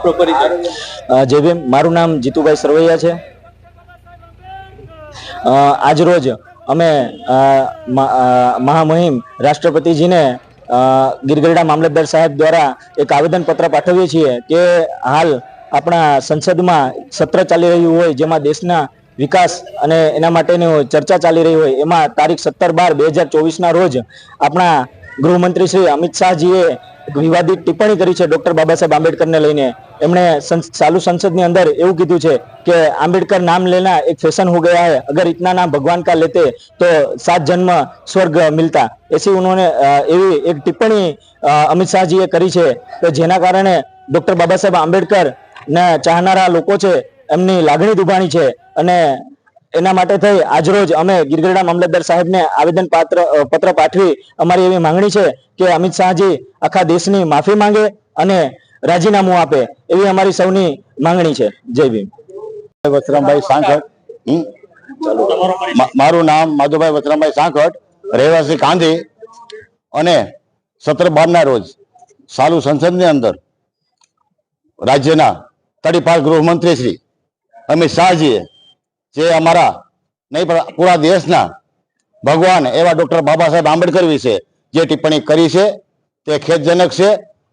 આપણો પરિચય. જય ભીમ મારું નામ જીતુભાઈ સરવૈયા છે. આજરોજ અમે મહામહિમ રાષ્ટ્રપતિજીને ગિરગરડા મામલતદાર સાહેબ દ્વારા એક આવેદન પત્ર પાઠવીએ છીએ કે હાલ આપણા સંસદમાં સત્ર ચાલી રહ્યું હોય, જેમાં દેશના વિકાસ અને એના માટેની ચર્ચા ચાલી રહી હોય, એમાં તારીખ સત્તર બાર બે હજાર ચોવીસના રોજ આપણા ગૃહમંત્રી શ્રી અમિત શાહજીએ વિવાદિત ટિપ્પણી કરી છે ડોક્ટર બાબા સાહેબ આંબેડકરને લઈને. એમણે ચાલુ સંસદની અંદર એવું કીધું છે કે આંબેડકર નામ લેના એક ફેશન હો ગયા હૈ. અગર ઇતના નામ ભગવાન કા લેતે, તો સાત જન્મ સ્વર્ગ મિલતા. એસી ઉન્હોને એવી એક ટિપ્પણી અમિત શાહજીએ કરી છે કે જેના કારણે ડોક્ટર બાબા સાહેબ આંબેડકર ને ચાહનારા લોકો છે, એમની લાગણી દુભાણી છે અને એના માટે થઈ આજરોજ અમે ગિરગરડા મામલતદાર સાહેબને આવેદન પાત્ર પત્ર પાઠવી અમારી એવી માંગણી છે કે અમિત શાહજી આખા દેશની માફી માંગે અને રાજીનામું આપે એવી અમારી સૌની માંગણી છે. જય ભીમ. વસરામભાઈ સાંખટ મારું નામ માધુભાઈ વસરામભાઈ સાંખટ રહેવાસી કાંધી અને સત્ર બારના રોજ સાલુ સંસદની અંદર રાજ્યના તડીપાર ગૃહમંત્રી શ્રી અમિત શાહજીએ જે અમારા, નહીં, પણ પૂરા દેશના ભગવાન એવા ડોક્ટર બાબા સાહેબ આંબેડકર વિશે જે ટિપ્પણી કરી છે, તે ખેદજનક છે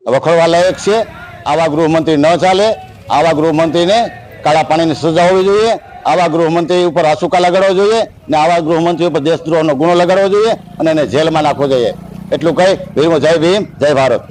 વખોડવા લાયક છે, આવા ગૃહમંત્રી ન ચાલે, આવા ગૃહમંત્રીને કાળા પાણીની સજા હોવી જોઈએ, આવા ગૃહમંત્રી ઉપર આસુકા લગાડવો જોઈએ, ને આવા ગૃહમંત્રી ઉપર દેશદ્રોહનો ગુનો લગાડવો જોઈએ, અને એને જેલમાં નાખવો જોઈએ. એટલું કહી, ભીમ, જય ભીમ, જય ભારત.